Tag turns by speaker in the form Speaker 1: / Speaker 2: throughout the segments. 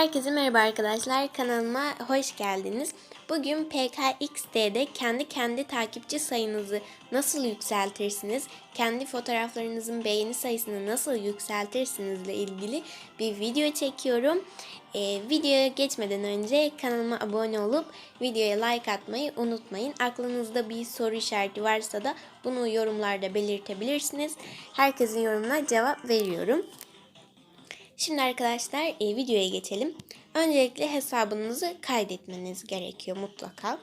Speaker 1: Herkese merhaba arkadaşlar. Kanalıma hoş geldiniz. Bugün PKXD'de kendi kendi takipçi sayınızı nasıl yükseltirsiniz, kendi fotoğraflarınızın beğeni sayısını nasıl yükseltirsiniz ile ilgili bir video çekiyorum. Ee, videoya geçmeden önce kanalıma abone olup videoya like atmayı unutmayın. Aklınızda bir soru işareti varsa da bunu yorumlarda belirtebilirsiniz. Herkesin yorumuna cevap veriyorum. Şimdi arkadaşlar e, videoya geçelim. Öncelikle hesabınızı kaydetmeniz gerekiyor mutlaka.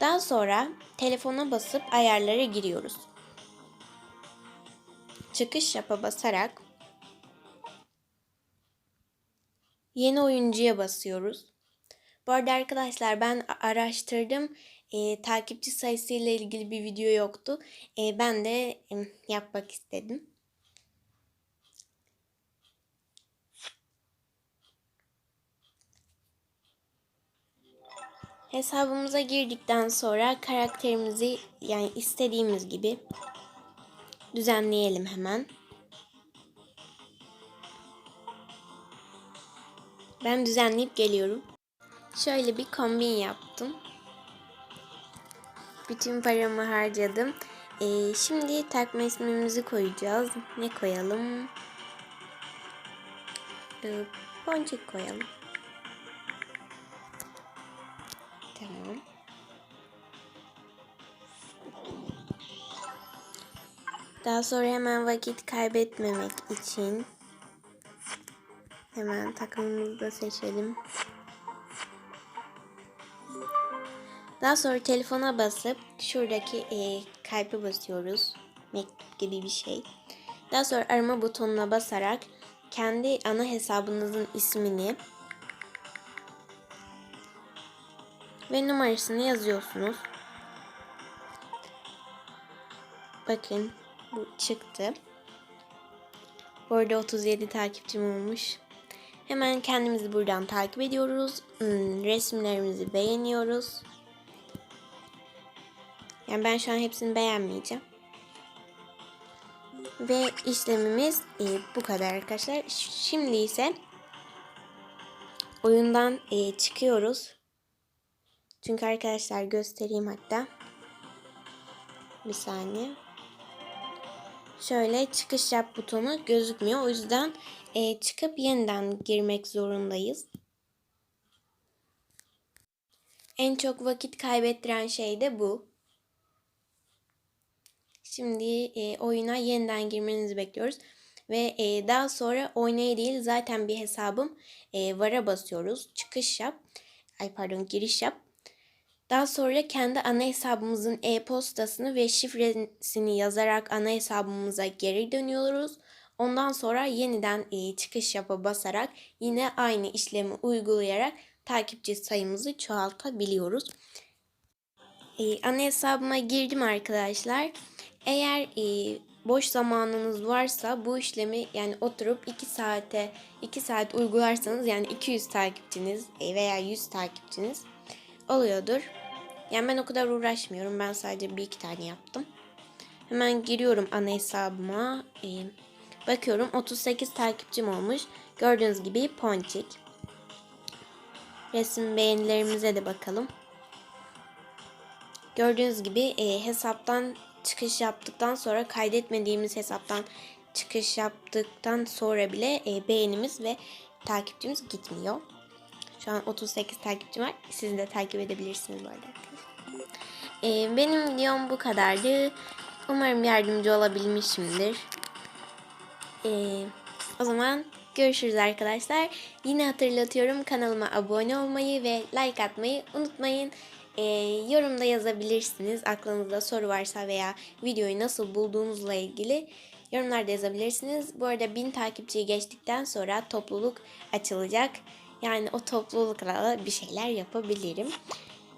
Speaker 1: Daha sonra telefona basıp ayarlara giriyoruz. Çıkış yapa basarak yeni oyuncuya basıyoruz. Bu arada arkadaşlar ben araştırdım. E, takipçi sayısı ile ilgili bir video yoktu. E, ben de e, yapmak istedim. Hesabımıza girdikten sonra karakterimizi yani istediğimiz gibi düzenleyelim hemen. Ben düzenleyip geliyorum. Şöyle bir kombin yaptım. Bütün paramı harcadım. Ee, şimdi takma ismimizi koyacağız. Ne koyalım? Ee, boncuk koyalım. Tamam. Daha sonra hemen vakit kaybetmemek için hemen takımımızı da seçelim. Daha sonra telefona basıp şuradaki e, kalpe basıyoruz. Mektup gibi bir şey. Daha sonra arama butonuna basarak kendi ana hesabınızın ismini ve numarasını yazıyorsunuz. Bakın bu çıktı. Bu arada 37 takipçim olmuş. Hemen kendimizi buradan takip ediyoruz. Hmm, resimlerimizi beğeniyoruz. Yani ben şu an hepsini beğenmeyeceğim. Ve işlemimiz e, bu kadar arkadaşlar. Şimdi ise oyundan e, çıkıyoruz. Çünkü arkadaşlar göstereyim hatta. Bir saniye. Şöyle çıkış yap butonu gözükmüyor. O yüzden e, çıkıp yeniden girmek zorundayız. En çok vakit kaybettiren şey de bu. Şimdi e, oyuna yeniden girmenizi bekliyoruz. Ve e, daha sonra oynaya değil zaten bir hesabım e, vara basıyoruz. Çıkış yap. Ay pardon giriş yap. Daha sonra kendi ana hesabımızın e-postasını ve şifresini yazarak ana hesabımıza geri dönüyoruz. Ondan sonra yeniden e, çıkış yapa basarak yine aynı işlemi uygulayarak takipçi sayımızı çoğaltabiliyoruz. E, ana hesabıma girdim arkadaşlar. Eğer e, boş zamanınız varsa bu işlemi yani oturup 2 saate 2 saat uygularsanız yani 200 takipçiniz veya 100 takipçiniz oluyordur. Yani ben o kadar uğraşmıyorum. Ben sadece bir iki tane yaptım. Hemen giriyorum ana hesabıma. Ee, bakıyorum 38 takipçim olmuş. Gördüğünüz gibi ponçik. Resim beğenilerimize de bakalım. Gördüğünüz gibi e, hesaptan çıkış yaptıktan sonra kaydetmediğimiz hesaptan çıkış yaptıktan sonra bile e, beğenimiz ve takipçimiz gitmiyor. Şu an 38 takipçim var. Siz de takip edebilirsiniz bu arada. Ee, benim videom bu kadardı. Umarım yardımcı olabilmişimdir. Ee, o zaman görüşürüz arkadaşlar. Yine hatırlatıyorum kanalıma abone olmayı ve like atmayı unutmayın. Ee, yorumda yazabilirsiniz. Aklınızda soru varsa veya videoyu nasıl bulduğunuzla ilgili yorumlarda yazabilirsiniz. Bu arada 1000 takipçiyi geçtikten sonra topluluk açılacak. Yani o toplulukla bir şeyler yapabilirim.